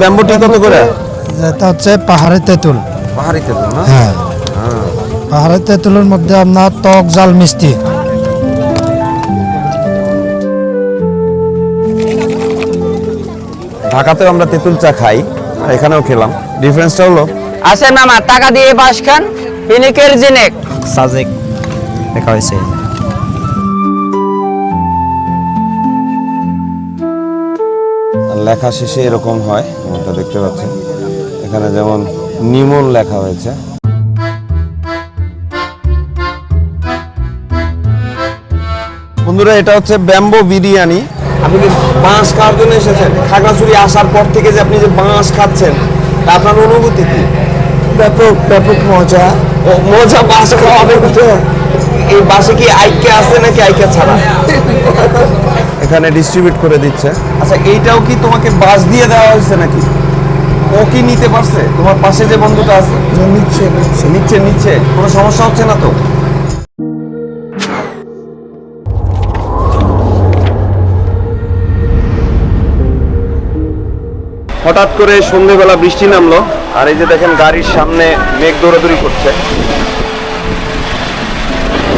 ব্যাম্বুটি কত করে? এটা হচ্ছে পাহাড়ের তেঁতুল। পাহাড়ি তেঁতুল না? হ্যাঁ। হ্যাঁ। পাহাড়ের তেঁতুলের মধ্যে আপনার টক জাল মিষ্টি। ঢাকাতেও আমরা তেঁতুল চা খাই আর এখানেও খেলাম। ডিফারেন্সটা হলো? আছে মামা টাকা দিয়ে বাস খান পিনিকের জিনেক। সাজেক লেখা হয়েছে। লেখা শেষে এরকম হয় যেমনটা দেখতে পাচ্ছেন। এখানে যেমন নিমন লেখা হয়েছে। বন্ধুরা এটা হচ্ছে ব্যাম্বো বিরিয়ানি। আপনি কি বাঁশ খাওয়ার জন্য এসেছেন? খাগড়াছড়ি আসার পর থেকে যে আপনি যে বাঁশ খাচ্ছেন তা আপনার অনুভূতি কি? ব্যাপক ব্যাপক মজা। ও মজা বাঁশ খাওয়াবে তো এই বাসে কি আইকে আছে নাকি আইকে ছাড়া? এখানে ডিস্ট্রিবিউট করে দিচ্ছে। আচ্ছা এইটাও কি তোমাকে বাস দিয়ে দেওয়া হয়েছে নাকি? ও কি নিতে পারছে? তোমার পাশে যে বন্ধুটা আছে? নিচ্ছে নিচ্ছে। নিচ্ছে কোনো সমস্যা হচ্ছে না তো? হঠাৎ করে সন্ধেবেলা বৃষ্টি নামলো আর এই যে দেখেন গাড়ির সামনে মেঘ দৌড়াদৌড়ি করছে।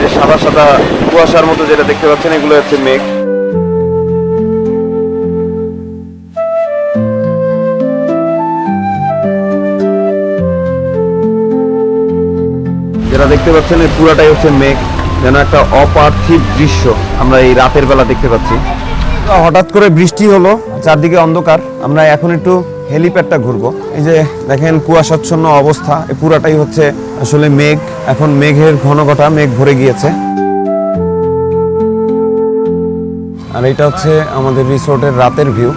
যে সাদা সাদা কুয়াশার মতো যেটা দেখতে পাচ্ছেন এগুলো হচ্ছে মেঘ। যেটা দেখতে পাচ্ছেন এই পুরাটাই হচ্ছে মেঘ, যেন একটা অপার্থিব দৃশ্য আমরা এই রাতের বেলা দেখতে পাচ্ছি। হঠাৎ করে বৃষ্টি হলো, চারদিকে অন্ধকার। আমরা এখন একটু হেলিপ্যাডটা ঘুরবো। এই যে দেখেন কুয়াশাচ্ছন্ন অবস্থা এই পুরাটাই হচ্ছে আসলে মেঘ। এখন মেঘের ঘনঘটা, মেঘ ভরে গিয়েছে। আর এটা হচ্ছে আমাদের রিসোর্টের রাতের ভিউ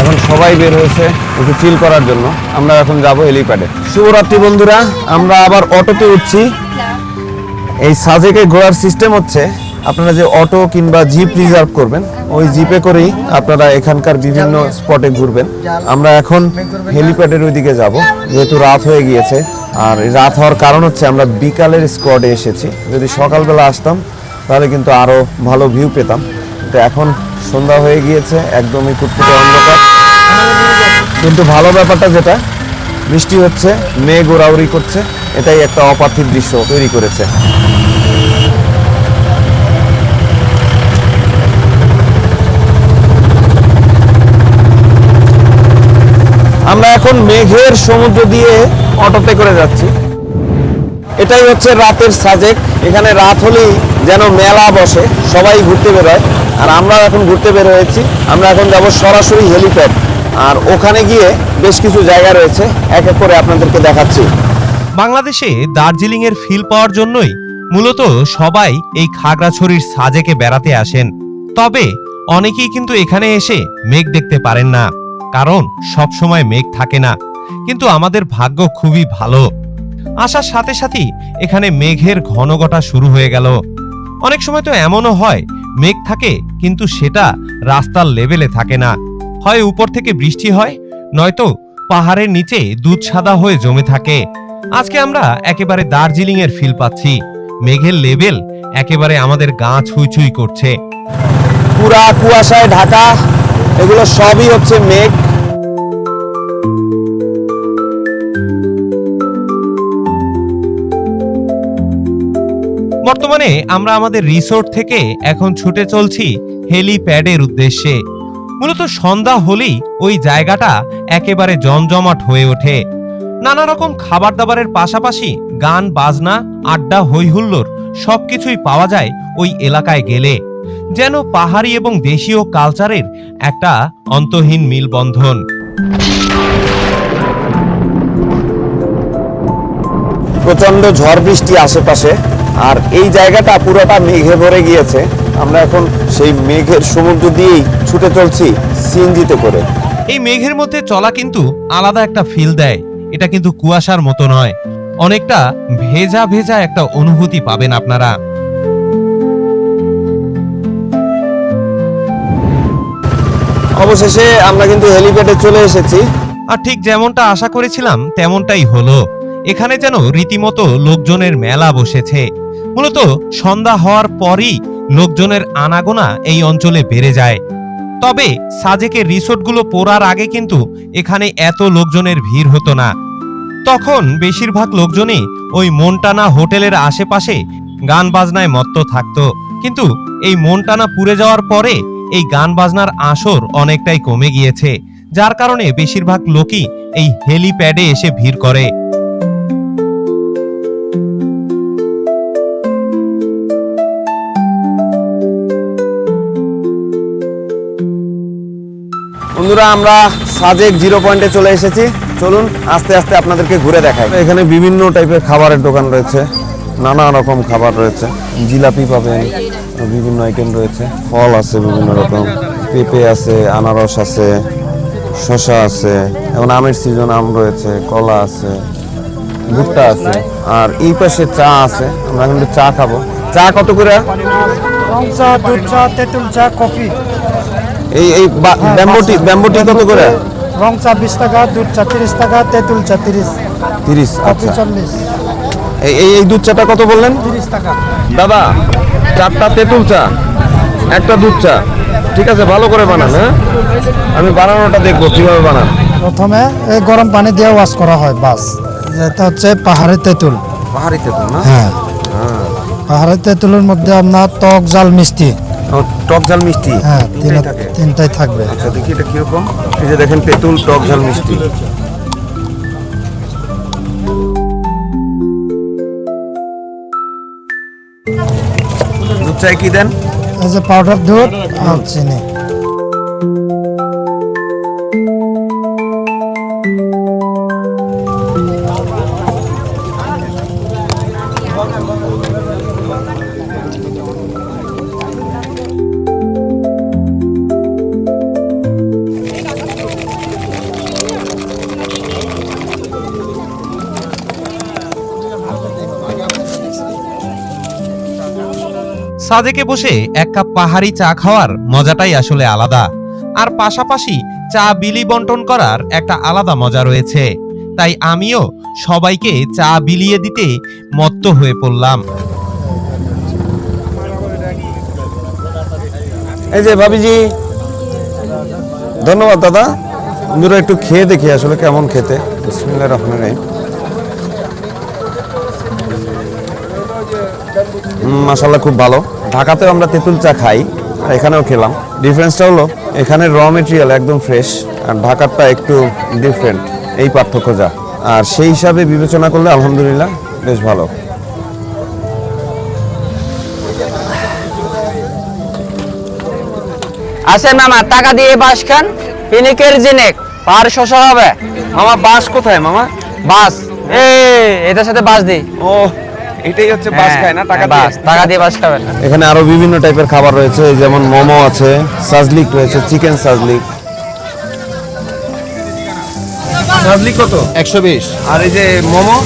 এখন সবাই বের হয়েছে একটু চিল করার জন্য। আমরা এখন যাব হেলিপ্যাডে শুভরাত্রি বন্ধুরা, আমরা আবার অটোতে উঠছি। এই সাজেকে ঘোরার সিস্টেম হচ্ছে, আপনারা যে অটো কিংবা জিপ রিজার্ভ করবেন, ওই জিপে করেই আপনারা এখানকার বিভিন্ন স্পটে ঘুরবেন। আমরা এখন হেলিপ্যাডের ওইদিকে যাব, যেহেতু রাত হয়ে গিয়েছে। আর রাত হওয়ার কারণ হচ্ছে আমরা বিকালের স্কোয়াডে এসেছি। যদি সকালবেলা আসতাম, তাহলে কিন্তু আরও ভালো ভিউ পেতাম। কিন্তু এখন সন্ধ্যা হয়ে গিয়েছে, একদমই কুটকুটে অন্ধকার। কিন্তু ভালো ব্যাপারটা যেটা, বৃষ্টি হচ্ছে, মেঘ ওড়াউড়ি করছে, এটাই একটা অপার্থিব দৃশ্য তৈরি করেছে। আমরা এখন মেঘের সমুদ্র দিয়ে অটোতে করে যাচ্ছি। এটাই হচ্ছে রাতের সাজেক। এখানে রাত হলেই যেন মেলা বসে, সবাই ঘুরতে বেরোয়। আর আমরা এখন ঘুরতে বের হয়েছি। আমরা এখন যাব সরাসরি হেলিপ্যাড। আর ওখানে গিয়ে বেশ কিছু জায়গা রয়েছে, এক এক করে আপনাদেরকে দেখাচ্ছি। বাংলাদেশে দার্জিলিং এর ফিল পাওয়ার জন্যই মূলত সবাই এই খাগড়াছড়ির সাজেকে বেড়াতে আসেন। তবে অনেকেই কিন্তু এখানে এসে মেঘ দেখতে পারেন না, কারণ সব সময় মেঘ থাকে না। কিন্তু আমাদের ভাগ্য খুবই ভালো। আসার সাথে সাথেই এখানে মেঘের ঘনঘটা শুরু হয়ে গেল। অনেক সময় তো এমনও হয় মেঘ থাকে, কিন্তু সেটা রাস্তার লেভেলে থাকে না। হয় উপর থেকে বৃষ্টি হয়, নয়তো পাহাড়ের নিচে দুধ সাদা হয়ে জমে থাকে। আজকে আমরা একেবারে দার্জিলিং এর ফিল পাচ্ছি। মেঘের লেভেল একেবারে আমাদের গা ছুঁই ছুঁই করছে। পুরা কুয়াশায় ঢাকা, এগুলো সবই হচ্ছে মেঘ। বর্তমানে আমরা আমাদের রিসোর্ট থেকে এখন ছুটে চলছি হেলিপ্যাডের উদ্দেশ্যে। মূলত সন্ধ্যা হলেই ওই জায়গাটা একেবারে জমজমাট হয়ে ওঠে। নানা রকম খাবার দাবারের পাশাপাশি গান, বাজনা, আড্ডা হৈহুল্লোর সবকিছুই পাওয়া যায় ওই এলাকায় গেলে। যেন পাহাড়ি এবং দেশীয় কালচারের একটা অন্তহীন মিলবন্ধন। প্রচণ্ড ঝড় বৃষ্টি আশেপাশে। আর এই জায়গাটা পুরোটা মেঘে ভরে গিয়েছে। আমরা এখন সেই মেঘের সমুদ্র দিয়েই ছুটে চলছি সিএনজিতে করে। এই মেঘের মধ্যে চলা কিন্তু আলাদা একটা ফিল দেয়। এটা কিন্তু কুয়াশার মতো নয়। অনেকটা ভেজা ভেজা একটা অনুভূতি পাবেন আপনারা। অবশেষে আমরা কিন্তু হেলিপ্যাডে চলে এসেছি। আর ঠিক যেমনটা আশা করেছিলাম তেমনটাই হলো। এখানে যেন রীতিমতো লোকজনের মেলা বসেছে। মূলত সন্ধ্যা হওয়ার পরই লোকজনের আনাগোনা এই অঞ্চলে বেড়ে যায়। তবে সাজেকের রিসোর্টগুলো পোড়ার আগে কিন্তু এখানে এত লোকজনের ভিড় হতো না। তখন বেশিরভাগ লোকজনই ওই মনটানা হোটেলের আশেপাশে গান বাজনায় মত্ত থাকতো। কিন্তু এই মনটানা পুড়ে যাওয়ার পরে এই গান বাজনার আসর অনেকটাই কমে গিয়েছে, যার কারণে বেশিরভাগ লোকই এই হেলিপ্যাডে এসে ভিড় করে। বন্ধুরা, আমরা সাজেক জিরো পয়েন্টে চলে এসেছি। চলুন, আস্তে আস্তে আপনাদেরকে ঘুরে দেখাই। এখানে বিভিন্ন টাইপের খাবারের দোকান রয়েছে। নানা রকম খাবার রয়েছে। জিলাপি পাবেন, বিভিন্ন আইটেম রয়েছে। ফল আছে বিভিন্ন রকম। পেঁপে আছে, আনারস আছে, শসা আছে এখন আমের সিজন আম রয়েছে, কলা আছে, ভুট্টা আছে। আর এই পাশে চা আছে। আমরা কিন্তু চা খাব। চা কত করে? চা দুধ চা, তেঁতুল চা, কফি। এই এই বা- ব্যাম্বুটি ব্যাম্বুটি কত করে? রং চা টাকা দুধ চা তিরিশ টাকা তেঁতুল চা তিরিশ। আচ্ছা। চল্লিশ। এই এই দুধ চাটা কত বললেন? তিরিশ টাকা। দাদা চারটা তেঁতুল চা একটা দুধ চা। ঠিক আছে ভালো করে বানান হ্যাঁ? আমি বানানোটা দেখব কীভাবে বানান। প্রথমে এই গরম পানি দিয়ে ওয়াশ করা হয় বাস। এটা হচ্ছে পাহাড়ি তেঁতুল। পাহাড়ি তেঁতুল না? হ্যাঁ। পাহাড়ি তেঁতুলের মধ্যে আপনার টক জাল মিষ্টি টক ঝাল মিষ্টি? হ্যাঁ তিনটাই থাকবে। আচ্ছা দেখি এটা কীরকম? এই যে দেখেন তেঁতুল টক ঝাল মিষ্টি। দুধ চাই কি দেন? এই যে পাউডার দুধ আর চিনি। সাজেকে বসে এক কাপ পাহাড়ি চা খাওয়ার মজাটাই আসলে আলাদা। আর পাশাপাশি চা বিলি বন্টন করার একটা আলাদা মজা রয়েছে। তাই আমিও সবাইকে চা বিলিয়ে দিতে মত্ত হয়ে পড়লাম। এই যে ভাবিজি, ধন্যবাদ দাদা। বন্ধুরা একটু খেয়ে দেখি আসলে কেমন খেতে। বিসমিল্লাহির রহমানির রহিম। মাসাল্লাহ খুব ভালো। ঢাকাতেও আমরা তেঁতুল চা খাই এখানেও খেলাম। ডিফারেন্সটা হলো এখানে র মেটেরিয়াল একদম ফ্রেশ আর ঢাকারটা একটু ডিফারেন্ট এই পার্থক্য যা। আর সেই হিসাবে বিবেচনা করলে আলহামদুলিল্লাহ বেশ ভালো। আসেন মামা টাকা দিয়ে বাস খান পিনিকের জিনেক পার শশা হবে। মামা বাস কোথায় মামা? বাস। এই এটার সাথে বাস দিই। ও। এটাই হচ্ছে বাস খায় না টাকা দিয়ে। টাকা দিয়ে বাস খাবেন এখানে আরও বিভিন্ন টাইপের খাবার রয়েছে যেমন মোমো আছে সাজলিক রয়েছে চিকেন সাজলিক। সাজলিক কত? একশো বিশ। আর এই যে মোমো?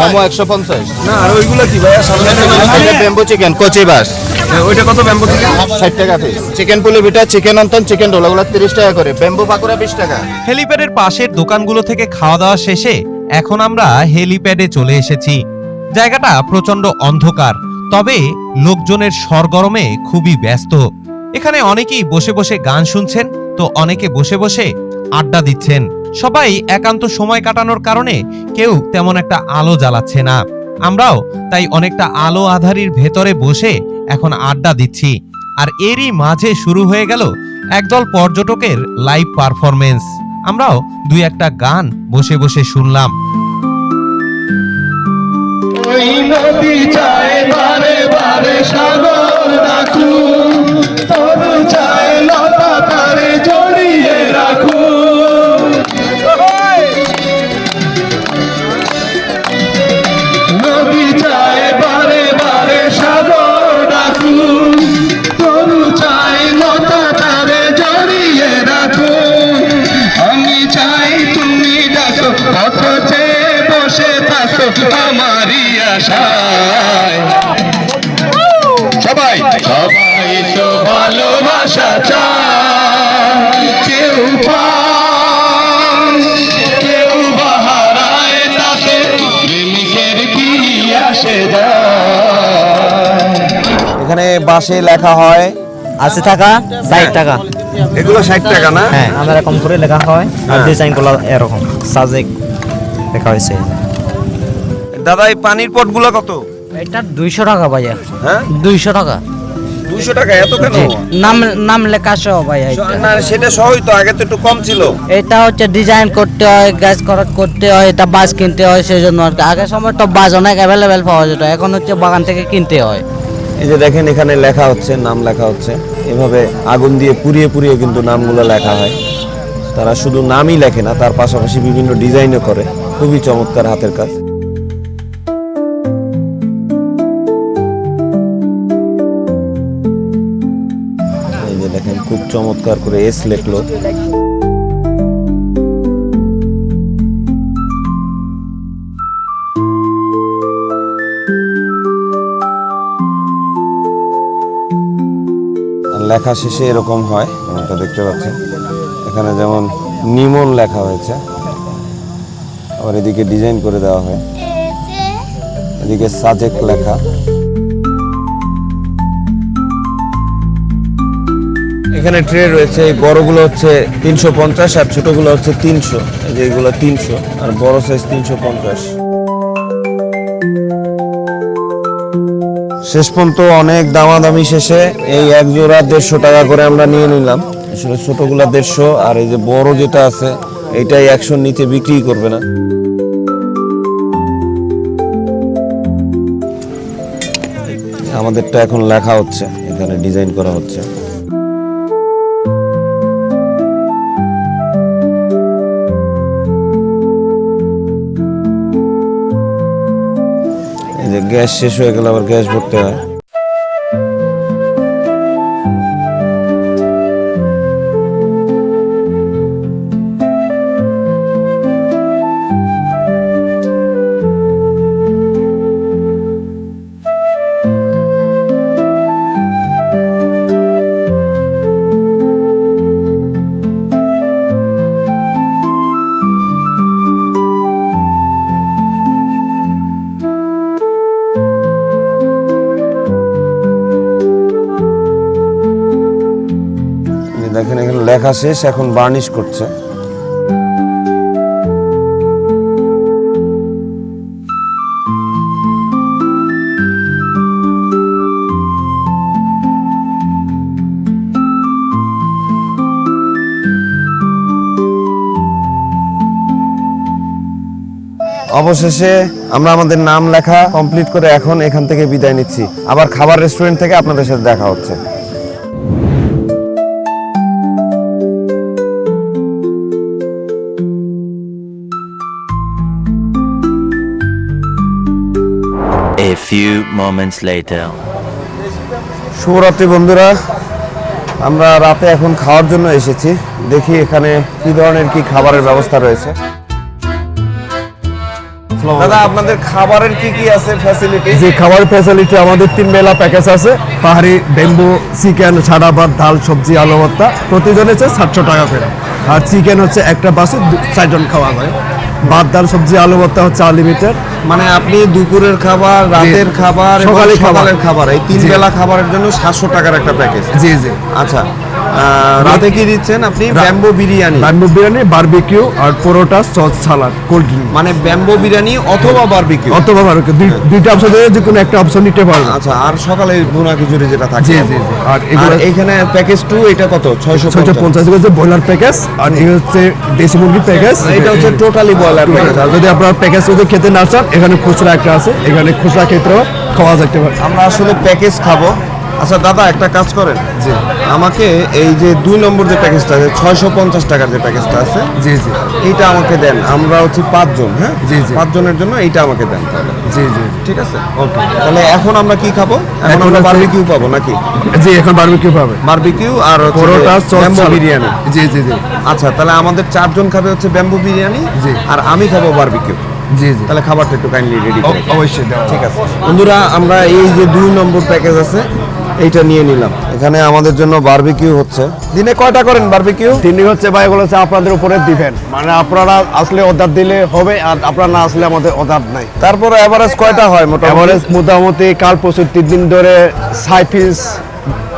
মোমো একশো পঞ্চাশ। না আর ওইগুলো কি ভাইয়া? সামনে বেম্বু চিকেন কচি বাস। ওইটা কত ব্যাম্বো চিকেন ষাট টাকা পিস চিকেন পুলি ভিটা চিকেন অন্তন টাকা করে। পাকোড়া টাকা। হেলিপ্যাডের পাশের দোকানগুলো থেকে খাওয়া দাওয়া শেষে এখন আমরা হেলিপ্যাডে চলে এসেছি। জায়গাটা প্রচণ্ড অন্ধকার, তবে লোকজনের সরগরমে খুবই ব্যস্ত। এখানে অনেকেই বসে বসে গান শুনছেন, তো অনেকে বসে বসে আড্ডা দিচ্ছেন। সবাই একান্ত সময় কাটানোর কারণে কেউ তেমন একটা আলো জ্বালাচ্ছে না। আমরাও তাই অনেকটা আলো আধারির ভেতরে বসে এখন আড্ডা দিচ্ছি। আর এরই মাঝে শুরু হয়ে গেল একদল পর্যটকের লাইভ পারফরমেন্স আমরাও দুই একটা গান বসে বসে শুনলাম। ওই নদী চায় বারে বারে সাগর রাখু বাসে লেখা হয়। আশি টাকা ষাট টাকা। এগুলো ষাট টাকা না? হ্যাঁ আমরা এরকম করে লেখা হয় আর হ্যাঁ। ডিজাইনগুলো এরকম সাজেক লেখা হয়েছে। দাদা এই পানির পটগুলো কত? এটা দুইশো টাকা ভাইয়া। হ্যাঁ? দুইশো টাকা। দুশো টাকা এত কেন? নাম নাম লেখা সহ এটা। না সেটা সহই তো আগে তো একটু কম ছিল। এটা হচ্ছে ডিজাইন করতে হয় গ্যাস করাত করতে হয় এটা বাস কিনতে হয় সেই জন্য আর। আগের সময় তো বাস অনেক অ্যাভেলেবেল পাওয়া যেত এখন হচ্ছে বাগান থেকে কিনতে হয়। এই যে দেখেন এখানে লেখা হচ্ছে, নাম লেখা হচ্ছে। এভাবে আগুন দিয়ে পুড়িয়ে পুড়িয়ে কিন্তু নামগুলো লেখা হয়। তারা শুধু নামই লেখে না, তার পাশাপাশি বিভিন্ন ডিজাইনও করে। খুবই চমৎকার হাতের কাজ। এই যে দেখেন, খুব চমৎকার করে এস লেখলো। লেখা শেষে এরকম হয় যেমনটা দেখতে পাচ্ছেন। এখানে যেমন নিমন লেখা হয়েছে, আবার এদিকে ডিজাইন করে দেওয়া হয়। এদিকে সাজেক লেখা। এখানে ট্রে রয়েছে, এই বড়গুলো হচ্ছে তিনশো পঞ্চাশ আর ছোটগুলো হচ্ছে তিনশো। এই যে এগুলো তিনশো, আর বড় সাইজ তিনশো পঞ্চাশ। শেষ পর্যন্ত অনেক দামাদামি শেষে এই এক জোড়া দেড়শো টাকা করে আমরা নিয়ে নিলাম। আসলে ছোটগুলা দেড়শো আর এই যে বড় যেটা আছে এটাই একশোর নিচে বিক্রি করবে না। আমাদেরটা এখন লেখা হচ্ছে, এখানে ডিজাইন করা হচ্ছে। গ্যাস শেষ হয়ে গেলে আবার গ্যাস ভরতে হয়। লেখা শেষ, এখন বার্নিশ করছে। অবশেষে আমরা আমাদের নাম লেখা কমপ্লিট করে এখন এখান থেকে বিদায় নিচ্ছি। আবার খাবার রেস্টুরেন্ট থেকে আপনাদের সাথে দেখা হচ্ছে। Few moments later. শুভরাত্রি বন্ধুরা। আমরা রাতে এখন খাওয়ার জন্য এসেছি। দেখি এখানে কি ধরনের কি খাবারের ব্যবস্থা রয়েছে। দাদা আপনাদের খাবারের কি কি আছে ফ্যাসিলিটি যে খাবার ফ্যাসিলিটি আমাদের তিন বেলা প্যাকেজ আছে। পাহাড়ি বেম্বু চিকেন সাদা ভাত ডাল সবজি আলু ভর্তা। প্রতিজন হচ্ছে সাতশো টাকা করে। আর চিকেন হচ্ছে একটা বাসে দু- চারজন খাওয়া যায় ভাত ডাল সবজি আলু ভর্তা হচ্ছে আনলিমিটেড মানে আপনি দুপুরের খাবার রাতের খাবার সকালের খাবার। খাবার এই তিন বেলা খাবারের জন্য সাতশো টাকার একটা প্যাকেজ। জি জি। আচ্ছা। রাতে কি দিচ্ছেন আপনি? Bamboo biryani. Bamboo biryani barbecue আর paratha sauce salad cold drink. মানে ব্যাম্বো বিরিয়ানি অথবা বারবিকিউ? অথবা বারবিকিউ। দুইটা অপশন দিয়ে যে কোনো একটা অপশন নিতে পারবেন। আচ্ছা আর সকালে ভুনা খিচুড়ি যেটা থাকে। জি, জি। আর এগুলো- এখানে প্যাকেজ টু এটা কত? ছয়শো ছয়শো পঞ্চাশ হচ্ছে ব্রয়লার প্যাকেজ আর এই হচ্ছে দেশি মুরগির প্যাকেজ এটা হচ্ছে টোটালি বয়লার প্যাকেজ আর যদি আপনার প্যাকেজ যদি খেতে না চান এখানে খুচরা একটা আছে এখানে খুচরা ক্ষেত্রেও খাওয়া যেতে পারে। আমরা আসলে প্যাকেজ খাব। আচ্ছা দাদা একটা কাজ করেন। জি। আমাকে এই যে দুই নম্বর যে প্যাকেজটা আছে ছয়শো পঞ্চাশ টাকার যে প্যাকেজটা আছে জি জি। এইটা আমাকে দেন। আমরা হচ্ছে পাঁচজন হ্যাঁ? জি, জি। পাঁচজনের জন্য এইটা আমাকে দেন তাহলে। জি জি। ঠিক আছে? ওকে। তাহলে এখন আমরা কি খাব? এখন আমরা বারবিকিউ পাবো নাকি? জি এখন বারবিকিউ পাবে। বারবিকিউ আর পরোটা ব্যাম্বো। বিরিয়ানি। জি জি জি। আচ্ছা তাহলে আমাদের চারজন খাবে হচ্ছে ব্যাম্বু বিরিয়ানি জি। আর আমি খাব বারবিকিউ জি জি। তাহলে খাবারটা একটু কাইন্ডলি রেডি অবশ্যই ঠিক আছে। বন্ধুরা আমরা এই যে দুই নম্বর প্যাকেজ আছে এইটা নিয়ে নিলাম। এখানে আমাদের জন্য বারবিকিউ হচ্ছে। দিনে কয়টা করেন বারবিকিউ তিনি হচ্ছে ভাই এগুলো হচ্ছে আপনাদের উপরে দিবেন মানে আপনারা আসলে অর্ডার দিলে হবে আর আপনারা না আসলে আমাদের অর্ডার নাই। তারপরে এভারেজ কয়টা হয় মোটামুটি? এভারেজ মোটামুটি কাল পরশু তিন দিন ধরে ষাট পিস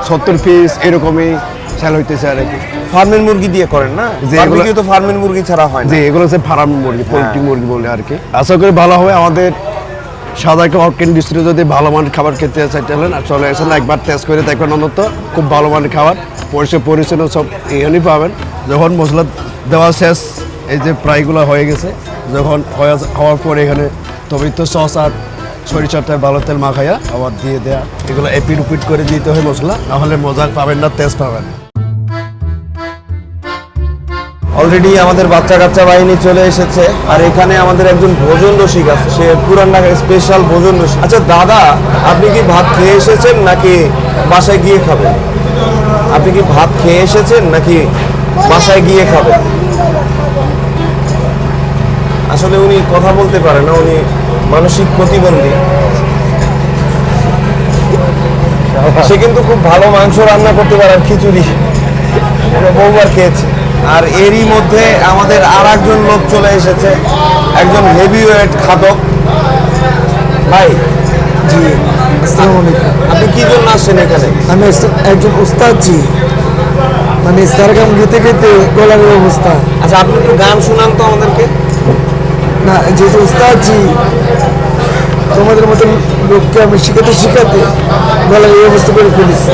সত্তর পিস এরকমই সেল হইতেছে আর কি। ফার্মের মুরগি দিয়ে করেন না? যে এগুলো- বারবিকিউ তো ফার্মের মুরগি ছাড়া হয় না। যে এগুলো হচ্ছে ফার্ম মুরগি পোলট্রি মুরগি বলে আর কি। আশা করি ভালো হবে। আমাদের সাদা কাপ ইন্ডাস্ট্রি যদি ভালো মানের খাবার খেতে চাইতেন আর চলে আসেন একবার টেস্ট করে দেখবেন অন্তত খুব ভালো মানের খাবার, পরিষ্কার পরিচ্ছন্ন সব এখানেই পাবেন। যখন মশলা দেওয়া শেষ, এই যে প্রায়গুলো হয়ে গেছে, যখন হওয়ার পর এখানে টমেটো সস আর সরিষাটা ভালো তেল মাখাইয়া আবার দিয়ে দেয়া। এগুলো এপিট উপিট করে দিতে হয় মশলা নাহলে মজা পাবেন না টেস্ট পাবেন। অলরেডি আমাদের বাচ্চা কাচ্চা বাহিনী চলে এসেছে। আর এখানে আমাদের একজন ভোজন রসিক আছে, সে পুরান ঢাকার স্পেশাল ভোজন রসিক। আচ্ছা দাদা, আপনি কি ভাত খেয়ে এসেছেন নাকি বাসায় গিয়ে খাবেন? আপনি কি ভাত খেয়ে এসেছেন নাকি বাসায় গিয়ে খাবেন? আসলে উনি কথা বলতে পারে না, উনি মানসিক প্রতিবন্ধী। সে কিন্তু খুব ভালো মাংস রান্না করতে পারে খিচুড়ি। বহুবার খেয়েছি। আর এরই মধ্যে আমাদের আর একজন লোক চলে এসেছে একজন হেভি ওয়েট খাদক। ভাই জি আসসালামু আলাইকুম। আপনি কি জন্য আসছেন এখানে? আমি একজন উস্তাদ জি। মানে সারগাম গেতে গেতে গলার অবস্থা। আচ্ছা আপনি একটু গান শুনান তো আমাদেরকে। না যেহেতু উস্তাদ জি তোমাদের মতন লোককে আমি শিখাতে শিখাতে গলার অবস্থা করে ফেলেছি।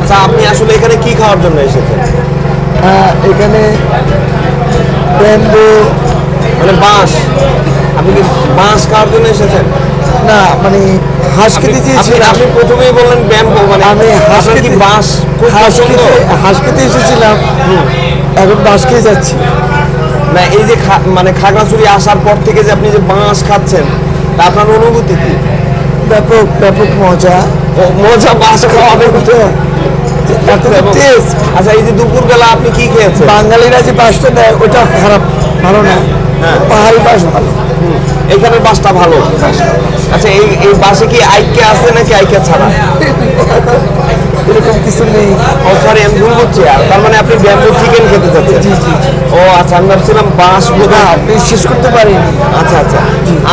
আচ্ছা আপনি আসলে এখানে কি খাওয়ার জন্য এসেছেন? এখানে ব্যাম্বো মানে বাঁশ। আপনি কি বাঁশ খাওয়ার জন্য এসেছেন? না মানে হাঁস খেতে আপনি প্রথমেই বললেন ব্যাম্বো মানে আমি হাঁস খেতে বাঁশ হাঁস? খেতে হাঁস খেতে এসেছিলাম। এখন বাঁশ খেয়ে যাচ্ছি। না এই যে মানে খাগড়াছড়ি আসার পর থেকে যে আপনি যে বাঁশ খাচ্ছেন তা আপনার অনুভূতি কি? ব্যাপক ব্যাপক মজা। মজা বাঁশ খাওয়া এত টেস্ট আচ্ছা এই যে দুপুরবেলা আপনি কি খেয়েছেন? বাঙালিরা যে বাসটা দেয় ওটা খারাপ ভালো না। হ্যাঁ। পাহাড়ি বাস ভালো। এখানের বাসটা ভালো। আচ্ছা এই এই বাসে কি আইকে আছে নাকি আইকে ছাড়া? এরকম কিছু নেই। ও সরি আমি ভুল করছি আর তার মানে আপনি ব্যাম্বু চিকেন খেতে চাচ্ছেন? জি, জি, জি। ও আচ্ছা আমি ভাবছিলাম বাঁশ বোধ আপনি শেষ করতে পারিনি আচ্ছা আচ্ছা।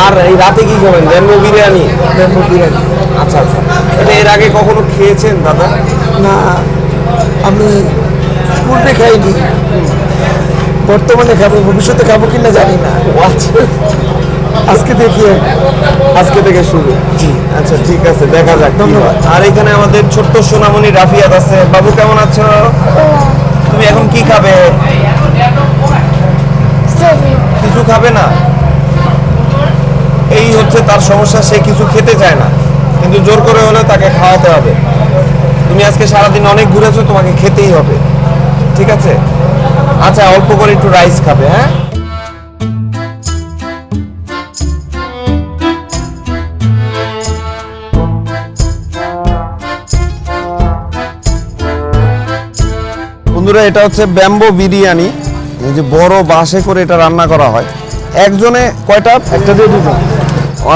আর এই রাতে কি খাবেন? ব্যাম্বু বিরিয়ানি? ব্যাম্বো বিরিয়ানি। আচ্ছা আচ্ছা। এটা এর আগে কখনো খেয়েছেন দাদা? না আমি পূর্বে খাইনি। বর্তমানে খাব ভবিষ্যতে খাব কিনা জানি না। আজকে দেখি আজকে থেকে শুরু। জি আচ্ছা ঠিক আছে দেখা যাক ধন্যবাদ। আর এখানে আমাদের ছোট্ট সোনামণি রাফিয়াত আছে। বাবু কেমন আছো? তুমি এখন কি খাবে? কিছু খাবে না? এই হচ্ছে তার সমস্যা সে কিছু খেতে চায় না। কিন্তু জোর করে হলে তাকে খাওয়াতে হবে। তুমি আজকে সারাদিন অনেক ঘুরেছো, তোমাকে খেতেই হবে। ঠিক আছে? আচ্ছা অল্প করে একটু রাইস খাবে হ্যাঁ? বন্ধুরা, এটা হচ্ছে ব্যাম্বো বিরিয়ানি। এই যে বড় বাসে করে এটা রান্না করা হয়। একজনে কয়টা? একটা দিয়ে ও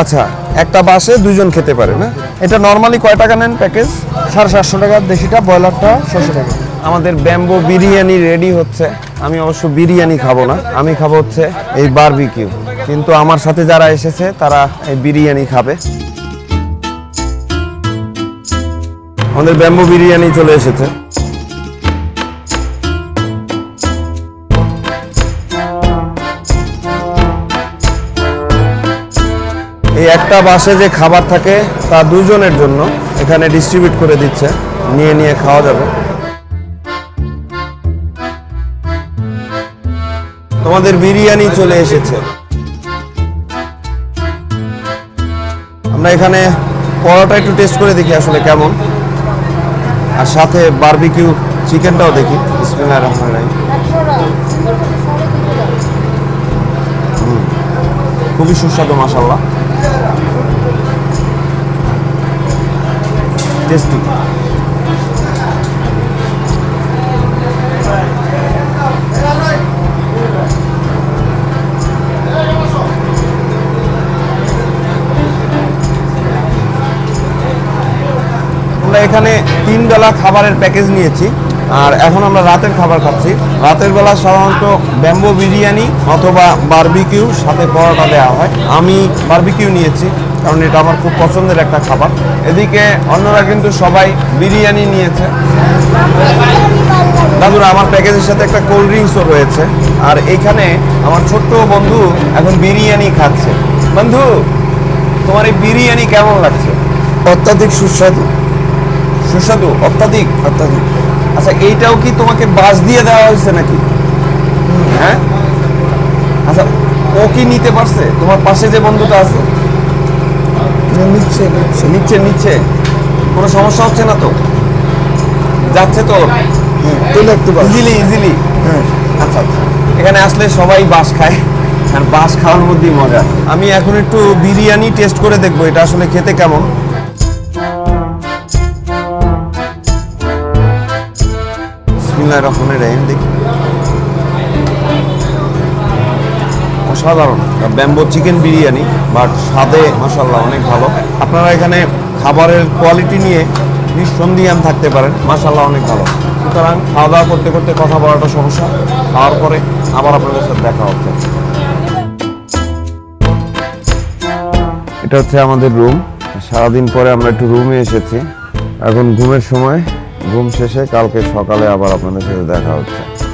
আচ্ছা একটা বাসে দুজন খেতে পারে, না? এটা নর্মালি কয় টাকা নেন প্যাকেজ সাড়ে সাতশো টাকা, দেশিটা, ব্রয়লারটা ছশো টাকা। আমাদের ব্যাম্বো বিরিয়ানি রেডি হচ্ছে। আমি অবশ্য বিরিয়ানি খাব না, আমি খাব হচ্ছে এই বারবিকিউ কিন্তু আমার সাথে যারা এসেছে, তারা এই বিরিয়ানি খাবে। আমাদের ব্যাম্বো বিরিয়ানি চলে এসেছে। এই একটা বাসে যে খাবার থাকে তা দুজনের জন্য এখানে ডিস্ট্রিবিউট করে দিচ্ছে। নিয়ে নিয়ে খাওয়া যাবে। তোমাদের বিরিয়ানি চলে এসেছে। আমরা এখানে পরোটা একটু টেস্ট করে দেখি আসলে কেমন। আর সাথে বারবিকিউ চিকেনটাও দেখি। বিসমিল্লাহির রহমানির রহিম। খুবই সুস্বাদু মাসাল্লাহ টেস্টি আমরা এখানে তিন বেলা খাবারের প্যাকেজ নিয়েছি, আর এখন আমরা রাতের খাবার খাচ্ছি। রাতের বেলা সাধারণত ব্যাম্বো বিরিয়ানি অথবা বারবিকিউ, সাথে পরোটা দেওয়া হয়। আমি বারবিকিউ নিয়েছি। কারণ এটা আমার খুব পছন্দের একটা খাবার। এদিকে অন্যরা কিন্তু সবাই বিরিয়ানি নিয়েছে। দাদুরা আমার প্যাকেজের সাথে একটা কোল্ড ড্রিঙ্কসও রয়েছে। আর এখানে আমার ছোট্ট বন্ধু এখন বিরিয়ানি খাচ্ছে। বন্ধু তোমার এই বিরিয়ানি কেমন লাগছে? অত্যাধিক সুস্বাদু। সুস্বাদু? অত্যাধিক অত্যাধিক। আচ্ছা এইটাও কি তোমাকে বাস দিয়ে দেওয়া হয়েছে নাকি? হ্যাঁ? আচ্ছা ও কি নিতে পারছে? তোমার পাশে যে বন্ধুটা আছে? নিচ্ছে। নিচ্ছে নিচ্ছে নিচ্ছে। কোনো সমস্যা হচ্ছে না তো? যাচ্ছে তো? হ্যাঁ ইজিলি ইজিলি। হ্যাঁ। আচ্ছা আচ্ছা। এখানে আসলে সবাই বাস খায় আর বাস খাওয়ার মধ্যেই মজা। আমি এখন একটু বিরিয়ানি টেস্ট করে দেখব এটা আসলে খেতে কেমন। বিসমিল্লাহির রহমানির রহিম দেখি। অসাধারণ। ব্যাম্বো চিকেন বিরিয়ানি, বাট স্বাদে মাসাল্লাহ অনেক ভালো। আপনারা এখানে খাবারের কোয়ালিটি নিয়ে নিঃসন্দিহান থাকতে পারেন। মাসাল্লাহ অনেক ভালো। সুতরাং খাওয়া দাওয়া করতে করতে কথা বলাটা সমস্যা। খাওয়ার পরে আবার আপনাদের সাথে দেখা হচ্ছে। এটা হচ্ছে আমাদের রুম। সারাদিন পরে আমরা একটু রুমে এসেছি। এখন ঘুমের সময়। ঘুম শেষে কালকে সকালে আবার আপনাদের সাথে দেখা হচ্ছে।